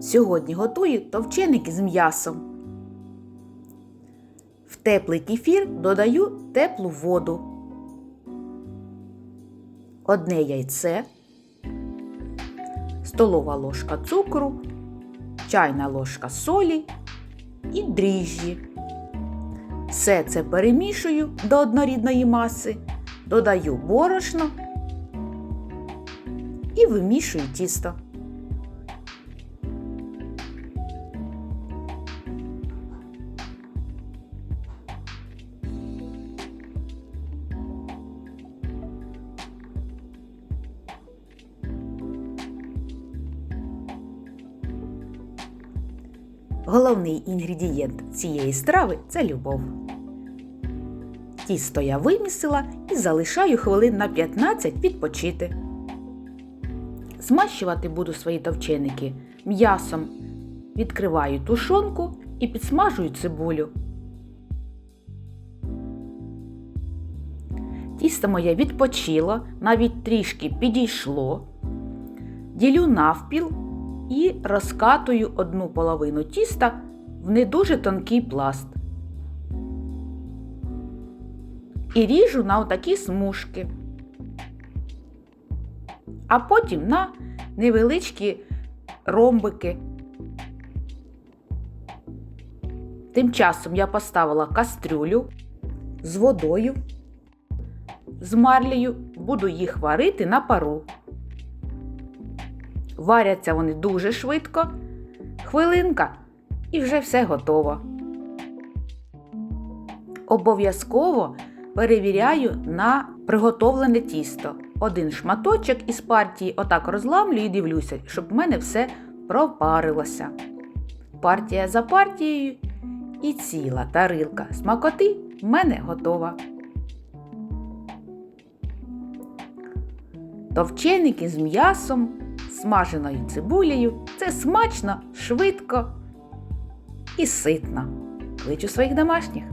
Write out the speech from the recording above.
Сьогодні готую товченики з м'ясом. В теплий кефір додаю теплу воду. Одне яйце, столова ложка цукру, чайна ложка солі і дріжджі. Все це перемішую до однорідної маси, додаю борошно і вимішую тісто. Головний інгредієнт цієї страви це любов. Тісто я вимісила і залишаю хвилин на 15 відпочити. Змащувати буду свої товченики м'ясом. Відкриваю тушонку і підсмажую цибулю. Тісто моє відпочило, навіть трішки підійшло. Ділю навпіл і розкатую одну половину тіста в не дуже тонкий пласт. І ріжу на отакі смужки. А потім на невеличкі ромбики. Тим часом я поставила кастрюлю з водою, з марлею, буду їх варити на пару. Варяться вони дуже швидко, хвилинка і вже все готово. Обов'язково перевіряю на приготовлене тісто. Один шматочок із партії отак розламлю і дивлюся, щоб в мене все пропарилося. Партія за партією і ціла тарилка смакоти в мене готова. Товченики з м'ясом, смаженою цибулею це смачно, швидко і ситно. Кличу своїх домашніх.